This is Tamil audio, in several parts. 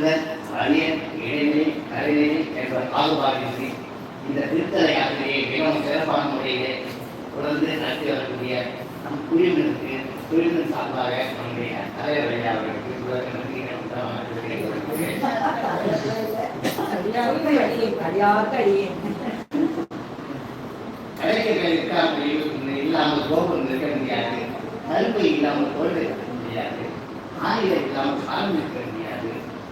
சிறுவர் வலியன் இடைநிலை கருநிலை என்ற பாகுபாடின்றி இந்த திருத்தலை யாத்திரையை மிகவும் சிறப்பான முறையிலே தொடர்ந்து நடத்தி வரக்கூடிய நம் குழுவினருக்கு குழுவின் சார்பாக நம்முடைய தலைவர் ஐயா அவர்களுக்கு அடியாருக்கு அடியேன் கலைஞர்கள் இருக்காமல் இல்லாமல் கோபம் இருக்க முடியாது. கரும்பு இல்லாமல் இருக்க முடியாது. ஆயுதம் இல்லாமல் காலம் இருக்க முடியாது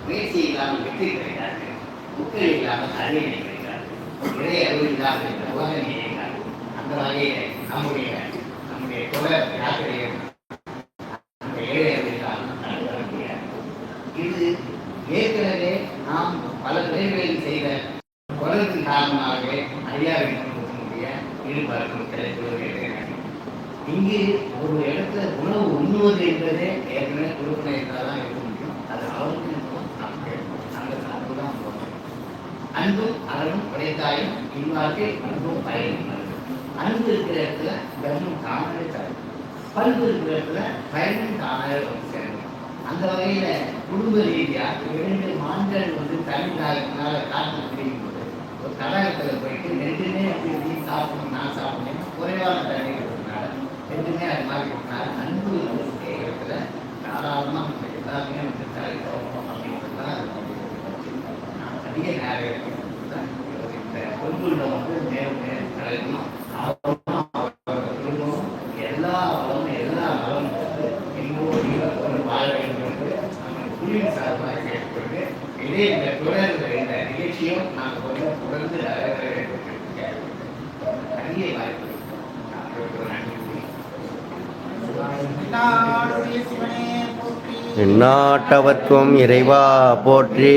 முயற்சி இல்லாமல் வெற்றி கிடைத்தார்கள் முக்கள் இல்லாமல் அறிவினை கிடைக்காது இறை அறிவு இல்லாமல் இந்த உலகம் அந்த வகையில் நம்முடைய நம்முடைய தொடர் யாத்திரையை அந்த ஏழை அறிவு இல்லாமல் நடத்த இது ஏற்கனவே நாம் பல துறைகளில் செய்த தொடர்பின் காரணமாகவே ஐயாவின் குடும்பத்தினுடைய ஈடுபாடு கிடைத்துள்ளது இங்கு ஒரு இடத்துல உணவு உண்ணுவது என்பதே ஏற்கனவே குடும்பம் இருந்தால் தான் இருக்கும் முடியும் அது அவருக்கு இருக்கும், நமக்கு அந்த சார்பு தான் போகணும் அன்பும் அறனும் உடையதாயும் இவ்வாறு அன்பும் பயனும் அன்பு இருக்கிற இடத்துல தர்மம் தானாகவே தரும். பண்பு இருக்கிற இடத்துல பயனும் தானாகவே வந்து சேரும். அந்த வகையில குடும்ப ரீதியா இரண்டு மான்கள் வந்து தனிநாளுக்குனால காற்று பிடிக்கும் போது ஒரு தடாகத்தில் போயிட்டு ரெண்டுமே வந்து நீ சாப்பிடணும் நான் சாப்பிடணும் குறைவான தண்ணி இருக்கிறதுனால ரெண்டுமே அது மாதிரி அன்பு இருக்கிற இடத்துல தாராளமாக எல்லாருமே வந்து தலை போகணும் அப்படின்றது தான் அது நான் அதிக நேரம் இருக்கிறது இந்த பொருள்களை வந்து நேரம் நேரம் கலந்து அவரும் அவரோட குடும்பமும் எல்லா வளமும் எல்லா நலமும் வந்து இன்னும் நீங்கள் கொண்டு வாழ வேண்டும் என்று நம்ம குழுவின் சார்பாக கேட்டுக்கொண்டு இதே இந்த தொடர் இந்த நிகழ்ச்சியும் நாங்கள் வந்து தொடர்ந்து நடைபெற வேண்டும் என்று கேட்டுக்கொள்கிறோம். அரிய வாய்ப்பு அவருக்கு நன்றி கூறி. நாடுடைய சிவனே போற்றி. எந்நாட்டவத்துவம் இறைவா போற்றி.